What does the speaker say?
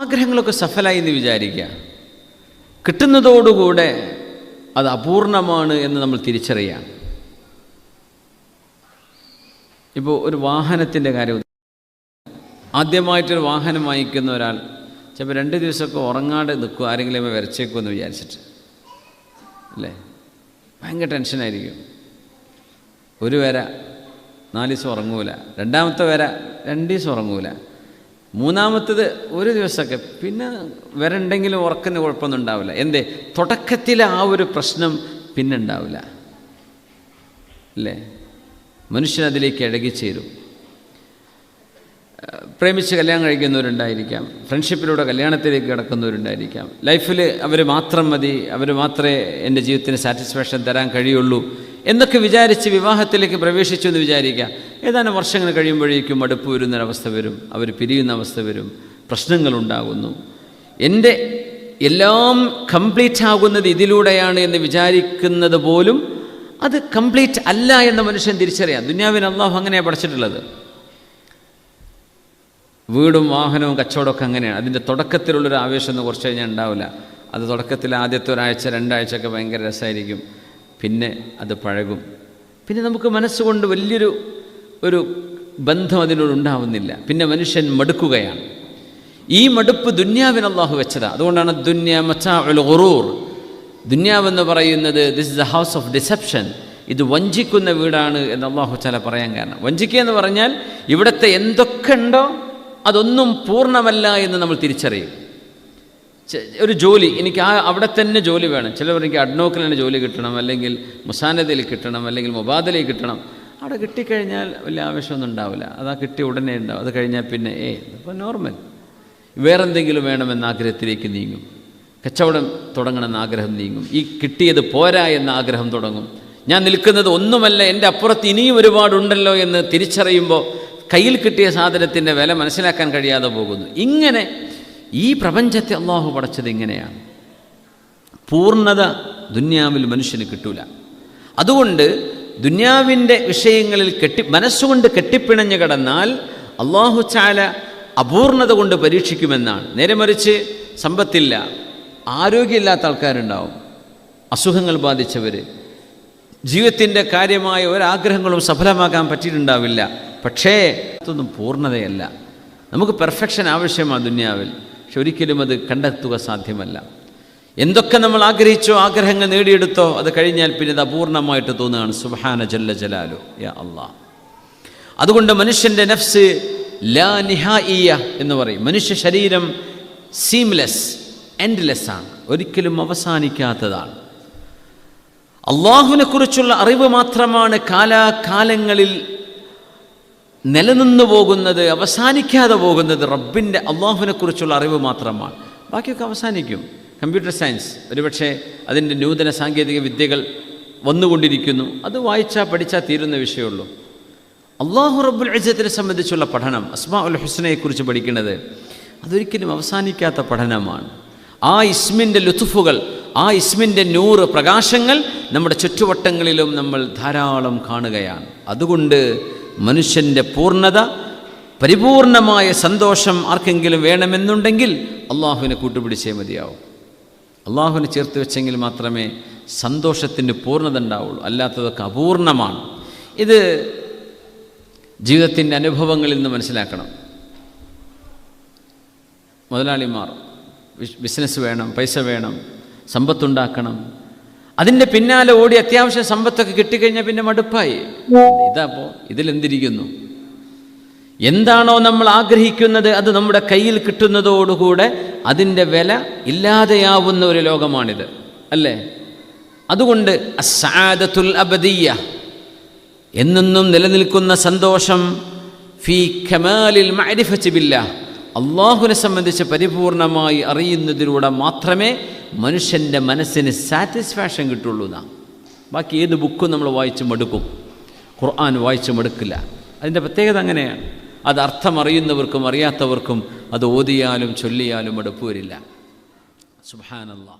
ആഗ്രഹങ്ങളൊക്കെ സഫലായി എന്ന് വിചാരിക്കുക കിട്ടുന്നതോടുകൂടെ അത് അപൂർണമാണ് എന്ന് നമ്മൾ തിരിച്ചറിയാം. ഇപ്പോൾ ഒരു വാഹനത്തിന്റെ കാര്യം ആദ്യമായിട്ടൊരു വാഹനം വാങ്ങിക്കുന്ന ഒരാൾ ചിലപ്പോൾ രണ്ട് ദിവസമൊക്കെ ഉറങ്ങാതെ നിൽക്കും ആരെങ്കിലും വരച്ചേക്കുമെന്ന് വിചാരിച്ചിട്ട്. അല്ലേ? ഭയങ്കര ടെൻഷനായിരിക്കും. ഒരു വര നാല് ദിവസം ഉറങ്ങൂല. രണ്ടാമത്തെ വര രണ്ട് ദിവസം ഉറങ്ങൂല. മൂന്നാമത്തത് ഒരു ദിവസമൊക്കെ. പിന്നെ വരണ്ടെങ്കിലും ഉറക്കുന്ന കുഴപ്പമൊന്നും ഉണ്ടാവില്ല. എന്തേ? തുടക്കത്തിൽ ആ ഒരു പ്രശ്നം പിന്നെ ഉണ്ടാവില്ല. അല്ലേ? മനുഷ്യൻ അതിലേക്ക് ഇഴകിച്ചേരും പ്രേമിച്ച് കല്യാണം കഴിക്കുന്നവരുണ്ടായിരിക്കാം. ഫ്രണ്ട്ഷിപ്പിലൂടെ കല്യാണത്തിലേക്ക് കിടക്കുന്നവരുണ്ടായിരിക്കാം. ലൈഫിൽ അവർ മാത്രം മതി. അവർ മാത്രമേ എന്റെ ജീവിതത്തിന് സാറ്റിസ്ഫാക്ഷൻ തരാൻ കഴിയുള്ളൂ. എന്നൊക്കെ വിചാരിച്ച് വിവാഹത്തിലേക്ക് പ്രവേശിച്ചു എന്ന് വിചാരിക്കുക. ഏതാനും വർഷങ്ങൾ കഴിയുമ്പോഴേക്കും അടുപ്പ് വരുന്നൊരവസ്ഥ വരും. അവർ പിരിയുന്ന അവസ്ഥ വരും. പ്രശ്നങ്ങളുണ്ടാകുന്നു. എന്റെ എല്ലാം കംപ്ലീറ്റ് ആകുന്നത് ഇതിലൂടെയാണ് എന്ന് വിചാരിക്കുന്നത് പോലും അത് കംപ്ലീറ്റ് അല്ല എന്ന മനുഷ്യൻ തിരിച്ചറിയാം. ദുന്യാവിന് അള്ളാഹു അങ്ങനെയാണ് പഠിച്ചിട്ടുള്ളത്. വീടും വാഹനവും കച്ചവടമൊക്കെ അങ്ങനെയാണ്. അതിന്റെ തുടക്കത്തിലുള്ളൊരു ആവേശം ഒന്നും കുറച്ച് കഴിഞ്ഞാൽ ഉണ്ടാവില്ല. അത് തുടക്കത്തിൽ ആദ്യത്തെ ഒരാഴ്ച രണ്ടാഴ്ചയൊക്കെ ഭയങ്കര രസമായിരിക്കും. പിന്നെ അത് പഴകും. പിന്നെ നമുക്ക് മനസ്സുകൊണ്ട് വലിയൊരു ഒരു ബന്ധം അതിനോട് ഉണ്ടാവുന്നില്ല. പിന്നെ മനുഷ്യൻ മടുക്കുകയാണ്. ഈ മടുപ്പ് ദുന്യാവിന് അള്ളാഹു വെച്ചതാണ് അതുകൊണ്ടാണ് ദുന്യ മച്ചാ ഗുറൂർ. ദുന്യാവെന്ന് പറയുന്നത് this is the house of deception ഇത് വഞ്ചിക്കുന്ന വീടാണ് എന്ന് അള്ളാഹു ചില പറയാൻ കാരണം. വഞ്ചിക്കുക എന്ന് പറഞ്ഞാൽ ഇവിടുത്തെ എന്തൊക്കെ ഉണ്ടോ അതൊന്നും പൂർണമല്ല എന്ന് നമ്മൾ തിരിച്ചറിയും. ഒരു ജോലി എനിക്ക് ആ അവിടെ തന്നെ ജോലി വേണം. ചിലവർ എനിക്ക് അഡ്നോക്കിൽ തന്നെ ജോലി കിട്ടണം അല്ലെങ്കിൽ മുസാനതയിൽ കിട്ടണം അല്ലെങ്കിൽ മുബാദലയിൽ കിട്ടണം. അവിടെ കിട്ടിക്കഴിഞ്ഞാൽ വലിയ ആവശ്യമൊന്നും ഉണ്ടാവില്ല. അതാ കിട്ടി കിട്ടിയ ഉടനെ ഉണ്ടാവും. അത് കഴിഞ്ഞാൽ പിന്നെ ഏ ഇപ്പോൾ നോർമൽ വേറെന്തെങ്കിലും വേണമെന്ന ആഗ്രഹത്തിലേക്ക് നീങ്ങും. കച്ചവടം തുടങ്ങണമെന്ന ആഗ്രഹം നീങ്ങും. ഈ കിട്ടിയത് പോരാ എന്ന ആഗ്രഹം തുടങ്ങും. ഞാൻ നിൽക്കുന്നത് ഒന്നുമല്ല എന്റെ അപ്പുറത്ത് ഇനിയും ഒരുപാടുണ്ടല്ലോ എന്ന് തിരിച്ചറിയുമ്പോൾ കയ്യിൽ കിട്ടിയ സാധനത്തിന്റെ വില മനസ്സിലാക്കാൻ കഴിയാതെ പോകുന്നു. ഇങ്ങനെ ഈ പ്രപഞ്ചത്തെ അള്ളാഹു പടച്ചത് എങ്ങനെയാണ് പൂർണത ദുന്യാവിൽ മനുഷ്യന് കിട്ടൂല. അതുകൊണ്ട് ദുന്യാവിന്റെ വിഷയങ്ങളിൽ കെട്ടി മനസ്സുകൊണ്ട് കെട്ടിപ്പിണഞ്ഞു കടന്നാൽ അള്ളാഹു ചാല അപൂർണത കൊണ്ട് പരീക്ഷിക്കുമെന്നാണ്. നേരെ മറിച്ച് സമ്പത്തില്ല ആരോഗ്യമില്ലാത്ത ആൾക്കാരുണ്ടാവും അസുഖങ്ങൾ ബാധിച്ചവർ ജീവിതത്തിന്റെ കാര്യമായ ഒരാഗ്രഹങ്ങളും സഫലമാക്കാൻ പറ്റിയിട്ടുണ്ടാവില്ല. പക്ഷേ അതൊന്നും പൂർണതയല്ല. നമുക്ക് പെർഫെക്ഷൻ ആവശ്യമാണ് ദുന്യാവിൽ. പക്ഷെ ഒരിക്കലും അത് കണ്ടെത്തുക സാധ്യമല്ല. എന്തൊക്കെ നമ്മൾ ആഗ്രഹിച്ചോ ആഗ്രഹങ്ങൾ നേടിയെടുത്തോ അത് കഴിഞ്ഞാൽ പിന്നെ അത് അപൂർണമായിട്ട് തോന്നുകയാണ്. സുഹാന ജല്ല ജലാലു യാ അള്ളാ അതുകൊണ്ട് മനുഷ്യന്റെ നഫ്സ് ലാ നിഹായിയ എന്ന് പറയും. മനുഷ്യ ശരീരം സീംലെസ് എൻഡ്ലെസ് ആണ്. ഒരിക്കലും അവസാനിക്കാത്തതാണ്. അള്ളാഹുവിനെ കുറിച്ചുള്ള അറിവ് മാത്രമാണ് കാലാകാലങ്ങളിൽ നിലനിന്നു പോകുന്നത് അവസാനിക്കാതെ പോകുന്നത് റബ്ബിന്റെ അള്ളാഹുവിനെ കുറിച്ചുള്ള അറിവ് മാത്രമാണ്. ബാക്കിയൊക്കെ അവസാനിക്കും. കമ്പ്യൂട്ടർ സയൻസ് ഒരുപക്ഷെ അതിന്റെ നൂതന സാങ്കേതിക വിദ്യകൾ വന്നുകൊണ്ടിരിക്കുന്നു. അത് വായിച്ചാൽ പഠിച്ചാൽ തീരുന്ന വിഷയമുള്ളൂ. അള്ളാഹു റബ്ബുൽ അജത്തിനെ സംബന്ധിച്ചുള്ള പഠനം അസ്മാ ഉൽ ഹുസ്നയെക്കുറിച്ച് പഠിക്കുന്നത് അതൊരിക്കലും അവസാനിക്കാത്ത പഠനമാണ്. ആ ഇസ്മിന്റെ ലുത്തുഫുകൾ ആ ഇസ്മിന്റെ നൂറ് പ്രകാശങ്ങൾ നമ്മുടെ ചുറ്റുവട്ടങ്ങളിലും നമ്മൾ ധാരാളം കാണുകയാണ്. അതുകൊണ്ട് മനുഷ്യന്റെ പൂർണത പരിപൂർണമായ സന്തോഷം ആർക്കെങ്കിലും വേണമെന്നുണ്ടെങ്കിൽ അള്ളാഹുവിനെ കൂട്ടുപിടിച്ചേ മതിയാവും. അള്ളാഹുവിനെ ചേർത്ത് വെച്ചെങ്കിൽ മാത്രമേ സന്തോഷത്തിന് പൂർണത ഉണ്ടാവുള്ളൂ. അല്ലാത്തതൊക്കെ അപൂർണമാണ്. ഇത് ജീവിതത്തിന്റെ അനുഭവങ്ങളിൽ നിന്ന് മനസ്സിലാക്കണം. മുതലാളിമാർ ബിസിനസ് വേണം പൈസ വേണം സമ്പത്തുണ്ടാക്കണം അതിന്റെ പിന്നാലെ ഓടി അത്യാവശ്യം സമ്പത്തൊക്കെ കിട്ടിക്കഴിഞ്ഞാൽ പിന്നെ മടുപ്പായി. ഇതാപ്പോ ഇതിലെന്തിരിക്കുന്നു? എന്താണോ നമ്മൾ ആഗ്രഹിക്കുന്നത് അത് നമ്മുടെ കയ്യിൽ കിട്ടുന്നതോടുകൂടെ അതിന്റെ വില ഇല്ലാതെയാവുന്ന ഒരു ലോകമാണിത്. അല്ലേ? അതുകൊണ്ട് അസാദത്തുൽ അബദീയ എന്നെന്നും നിലനിൽക്കുന്ന സന്തോഷം ഫി ഖമാലിൽ മഅരിഫത്തി ബില്ലാഹ്. അള്ളാഹുവിനെ സംബന്ധിച്ച് പരിപൂർണമായി അറിയുന്നതിലൂടെ മാത്രമേ മനുഷ്യന്റെ മനസ്സിന് സാറ്റിസ്ഫാക്ഷൻ കിട്ടുള്ളൂ നാം. ബാക്കി ഏത് ബുക്കും നമ്മൾ വായിച്ച് മടുക്കും ഖുർആൻ വായിച്ച് മടുക്കില്ല അതിന്റെ പ്രത്യേകത അങ്ങനെയാണ്. അത് അർത്ഥം അറിയുന്നവർക്കും അറിയാത്തവർക്കും അത് ഓതിയാലും ചൊല്ലിയാലും മടുപ്പ് വരില്ല. സുബാനല്ലാ